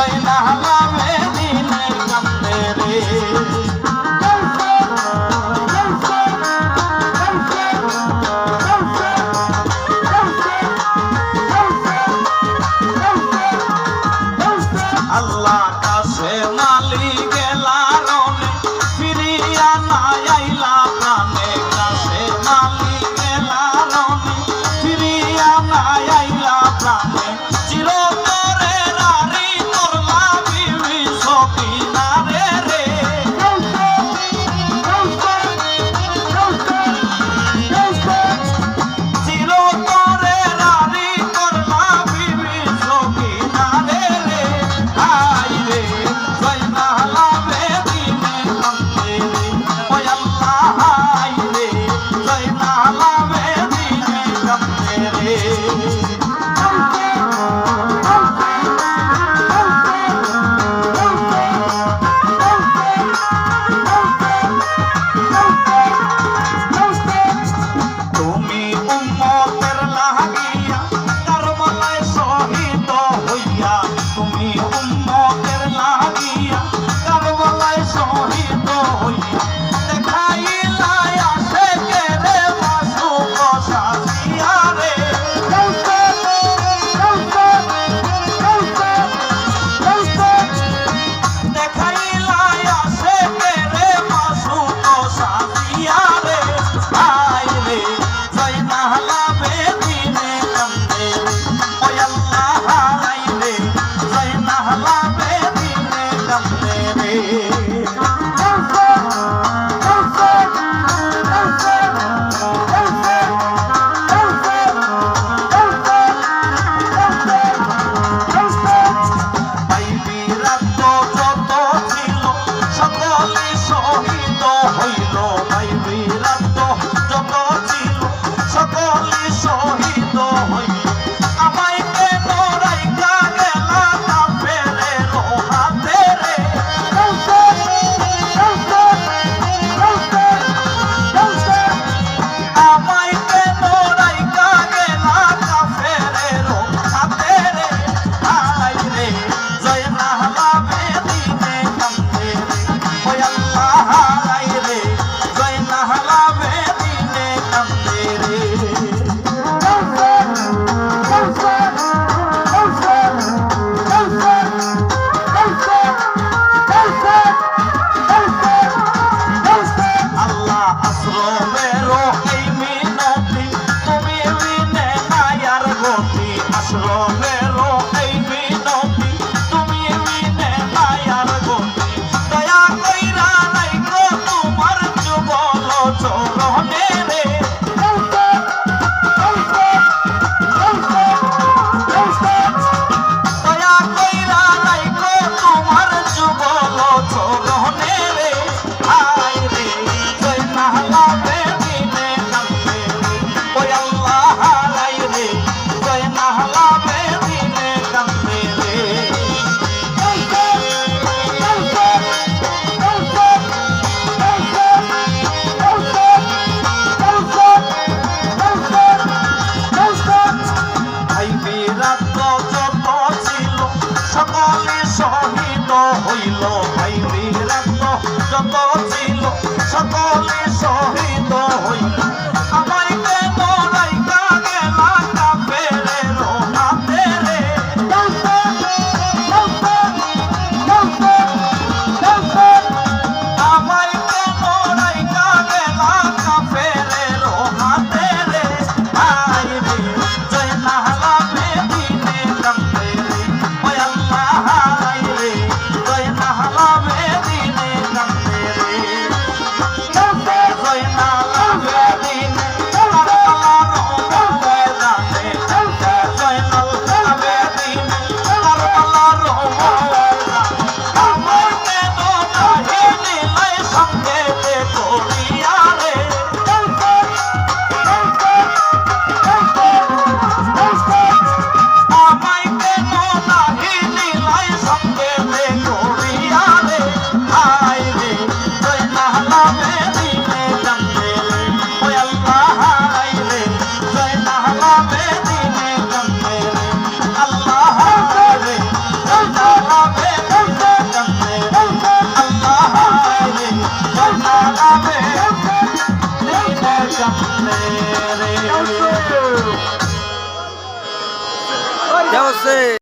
I love. you. మూర్తర Barcelona. ছিল ভাই বীরাত্ম যত ছিল সকলে শহীদ হইল।